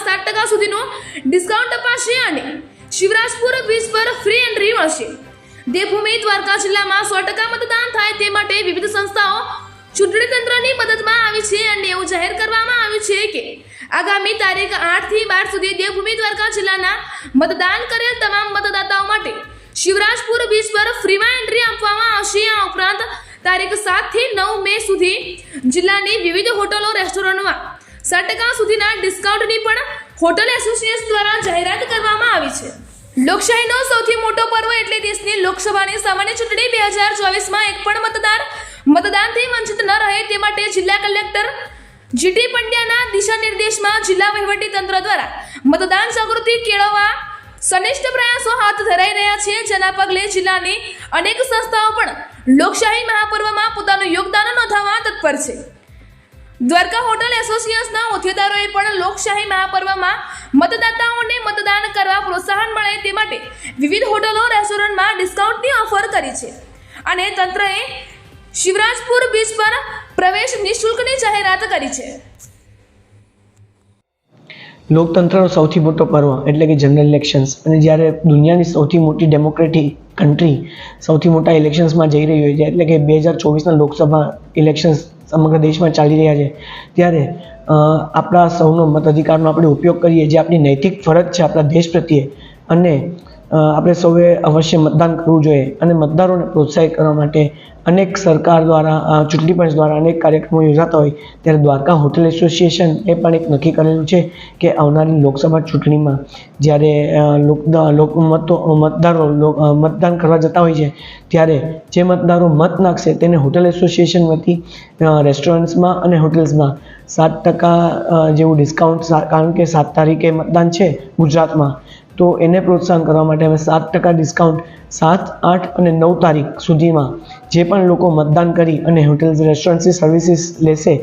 ભાવમાં સાત ટકા સુધીનો ડિસ્કાઉન્ટ અપાશે અને શિવરાજપુર વીજ પર ફ્રી એન્ટ્રી મળશે. દેવભૂમિ દ્વારકા જિલ્લામાં સો ટકા મતદાન થાય તે માટે વિવિધ સંસ્થાઓ ચૂંટણી તંત્રની મદદમાં આવી છે અને એવું જાહેર કરવામાં આવ્યું છે કે આગામી તારીખ આઠથી બાર સુધી દેવભૂમિ દ્વારકા જિલ્લાના મતદાન કરેલ તમામ મતદાતાઓ માટે શિવરાજપુર બીચ પર ફ્રીમાં એન્ટ્રી આપવામાં આવશે. આ ઉપરાંત તારીખ સાતથી નવ મે સુધી જિલ્લાની વિવિધ હોટલો, રેસ્ટોરન્ટમાં સાત ટકા સુધીના ડિસ્કાઉન્ટની પણ હોટલ એસોસિએશન દ્વારા જાહેરાત કરવામાં આવી છે. લોકશાહીનો સૌથી મોટો પર્વ એટલે દેશની લોકસભાની સામાન્ય ચૂંટણી બે હજાર ચોવીસમાં એક પણ મતદાર મતદાનથી વંચિત ન રહે તે માટે જિલ્લા કલેક્ટર જીટી પંડ્યાના દિશા નિર્દેશમાં જિલ્લા તંત્ર દ્વારા મતદાન જાગૃતિ કેળવવા સનિષ્ઠ પ્રયાસો હાથ ધરાઈ રહ્યા છે. જેના પગલે જિલ્લાની અનેક સંસ્થાઓ પણ લોકશાહી મહાપર્વમાં પોતાનું યોગદાન નોંધાવવા તત્પર છે. દ્વારકા હોટલ એસોસિએશનના હોદ્દેદારોએ પણ લોકશાહી મહાપર્વમાં મતદાતાઓને મતદાન કરવા પ્રોત્સાહન મળે તે માટે વિવિધ હોટલો, રેસ્ટોરન્ટમાં ડિસ્કાઉન્ટની ઓફર કરી છે. અને તંત્રએ શિવરાજપુર બીચ પર પ્રવેશ નિઃશુલ્કની જાહેરાત કરી છે. લોકતંત્રનો સૌથી મોટો પર્વ, એટલે કે જનરલ ઇલેક્શન્સ અને જ્યારે દુનિયાની સૌથી મોટી ડેમોક્રેટિક કન્ટ્રી સૌથી મોટા ઇલેક્શન્સમાં જઈ રહી હોય છે, એટલે કે બે હજાર ચોવીસના લોકસભા ઇલેક્શન્સ સમગ્ર દેશમાં ચાલી રહ્યા છે, ત્યારે આપણા સૌનો મતાધિકારનો આપણે ઉપયોગ કરીએ જે આપણી નૈતિક ફરજ છે આપણા દેશ પ્રત્યે. અને આપણે સૌએ અવશ્ય મતદાન કરવું જોઈએ અને મતદારોને પ્રોત્સાહિત કરવા માટે અનેક સરકાર દ્વારા ચૂંટણી પંચ દ્વારા અનેક કાર્યક્રમો યોજાતા હોય ત્યારે દ્વારકા હોટેલ એસોસિએશન એ પણ એક નક્કી કરેલું છે કે આવનારી લોકસભા ચૂંટણીમાં જ્યારે લોક મતો, મતદારો મતદાન કરવા જતા હોય છે, ત્યારે જે મતદારો મત નાખશે તેને હોટેલ એસોસિએશન વતી રેસ્ટોરન્ટ્સમાં અને હોટેલ્સમાં સાત ટકા જેવું ડિસ્કાઉન્ટ કારણ કે સાત તારીખે મતદાન છે ગુજરાતમાં. તો એને પ્રોત્સાહન કરવા માટે અમે સાત ટકા ડિસ્કાઉન્ટ સાત, આઠ અને નવ તારીખ સુધીમાં જે પણ લોકો મતદાન કરી અને હોટેલ્સ રેસ્ટોરન્ટ્સની સર્વિસીસ લેશે,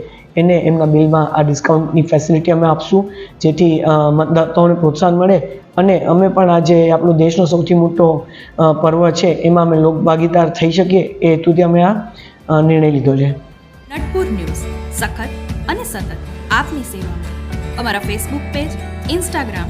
એને એમના બિલમાં આ ડિસ્કાઉન્ટની ફેસિલિટી અમે આપશું, જેથી મતદાતાઓને પ્રોત્સાહન મળે. અને અમે પણ આજે આપણો દેશનો સૌથી મોટો પર્વ છે, એમાં અમે લોકભાગીદાર થઈ શકીએ એ હેતુથી અમે આ નિર્ણય લીધો છે. નટપુર ન્યૂઝ, સખત અને સતત આપની સેવામાં અમારા ફેસબુક પેજ ઇન્સ્ટાગ્રામ